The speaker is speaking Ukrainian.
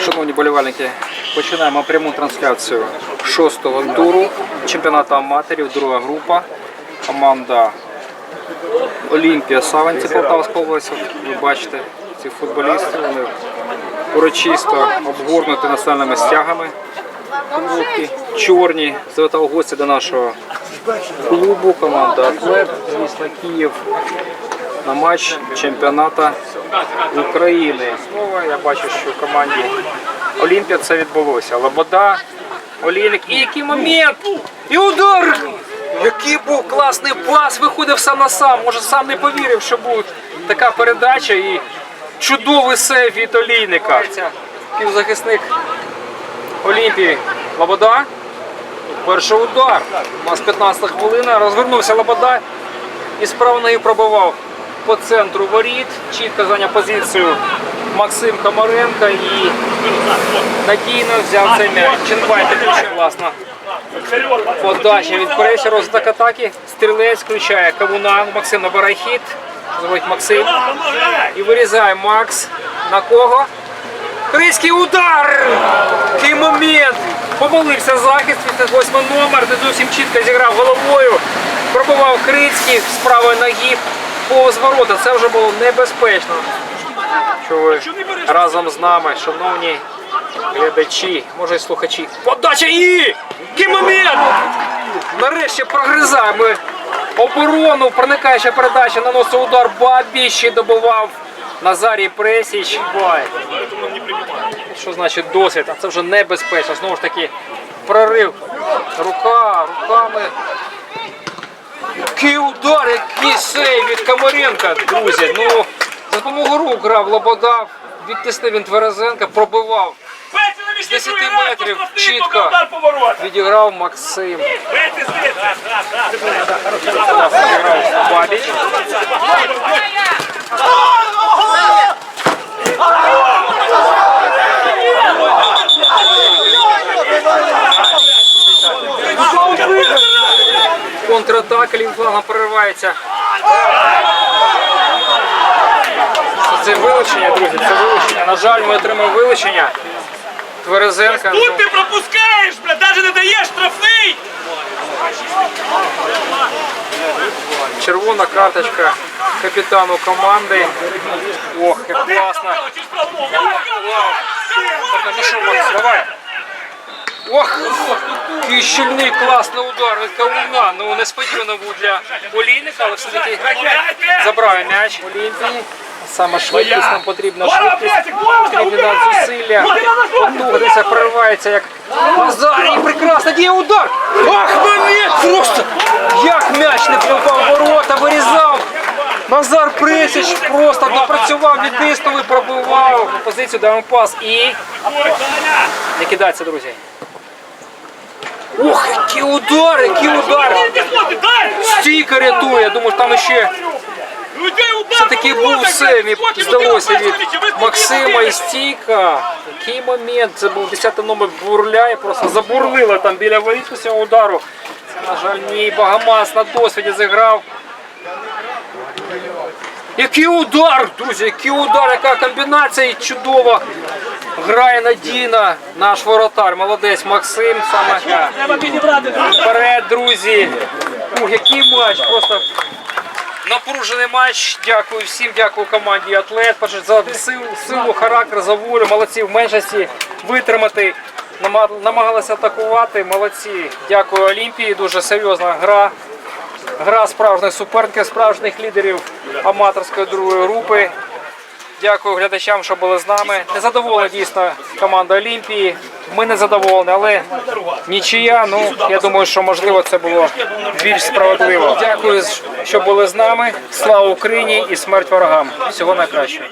Шановні болівальники, починаємо пряму трансляцію шостого туру чемпіонату аматорів, друга група. Команда Олімпія Саванці Полтавської області. Ви бачите, ці футболісти вони урочисто обгорнуті національними стягами. Футболки чорні, завітав гості до нашого клубу, команда Атлет міста Київ на матч чемпіонату України. Знову я бачу, що в команді Олімпія це відбулося. Лобода, Олійник. І який момент! І удар! Який був класний пас, виходив сам на сам. Може сам не повірив, що буде така передача і чудовий сейв від Олійника. Півзахисник Олімпії Лобода. Перший удар. У нас 15 хвилина. Розвернувся Лобода і справа нею пробивав по центру воріт. Чітко зайняв позицію Максим Комаренко і надійно взяв цей м'яч. Ченбай підключає класно. Подача від Корейся, розвиток атаки. Стрілець включає Кавуна. Максим набирає хід. Зробить Максим. І вирізає Макс. На кого? Крийський удар! Який момент! Помилився захист, 88 номер, не зовсім чітко зіграв головою. Пробував Крицький з правої ноги повз ворота. Це вже було небезпечно. Що ви разом з нами, шановні глядачі, може й слухачі. Подача і! Який момент! Нарешті прогризаємо оборону, проникаюча передача, наносив удар Бабі, ще добував Назарій Пресіч. Що значить досвід? А це вже небезпечно. Знову ж таки, прорив. Рука, руками. Який удар, який сейв від Комаренка, друзі. Ну, за допомогою рук грав Лобода, відтиснив він Тверезенка, пробивав. З 10 метрів чітко відіграв Максим. Відіграв Бабіч. Контратака Лінфлага проривається. Це вилучення, друзі, це вилучення. На жаль, ми отримали вилучення. Тверезенка. ну, Тут ти пропускаєш, бля, навіть не даєш штрафний. Червона карточка капітану команди. Ох, як класно. Ну що, Макс, давай. Ох, який щільний класний удар від Кавуна. Ну несподівано був для Олійника, але все-таки забрав м'яч Олімпії. Саме швидкість нам потрібна швидкість, потрібні нам зусилля. Потуга десь проривається як Назарій, прекрасно, діє удар! Ах, момент просто! Як м'яч не попав ворота, вирізав! Назар Пресіч просто допрацював, відтиснув і пробивав позицію, даємо пас і не кидаться, друзі. Ох, який удар, який удар! Стійка рятує, думаю, там ще все-таки був сейв, мені здалося від Максима і стійка. Який момент, це був 10 номер бурляє, просто забурлило там біля воріт після удару. На жаль, ні, Багамас на досвіді зіграв. Який удар, друзі, який удар, яка комбінація чудова. Грає надійно наш воротар, молодець Максим. Саме вперед, друзі. Ух, який матч, просто Напружений матч. Дякую всім, дякую команді Атлет за силу, силу, характер, за волю. Молодці в меншості витримати. Намагалися атакувати. Молодці. Дякую Олімпії. Дуже серйозна гра. Гра справжніх суперників, справжніх лідерів аматорської другої групи. Дякую глядачам, що були з нами. Не задоволена дійсно команда Олімпії. Ми не задоволені, але нічия. Ну я думаю, що можливо це було більш справедливо. Дякую, що були з нами. Слава Україні і смерть ворогам. Всього найкращого.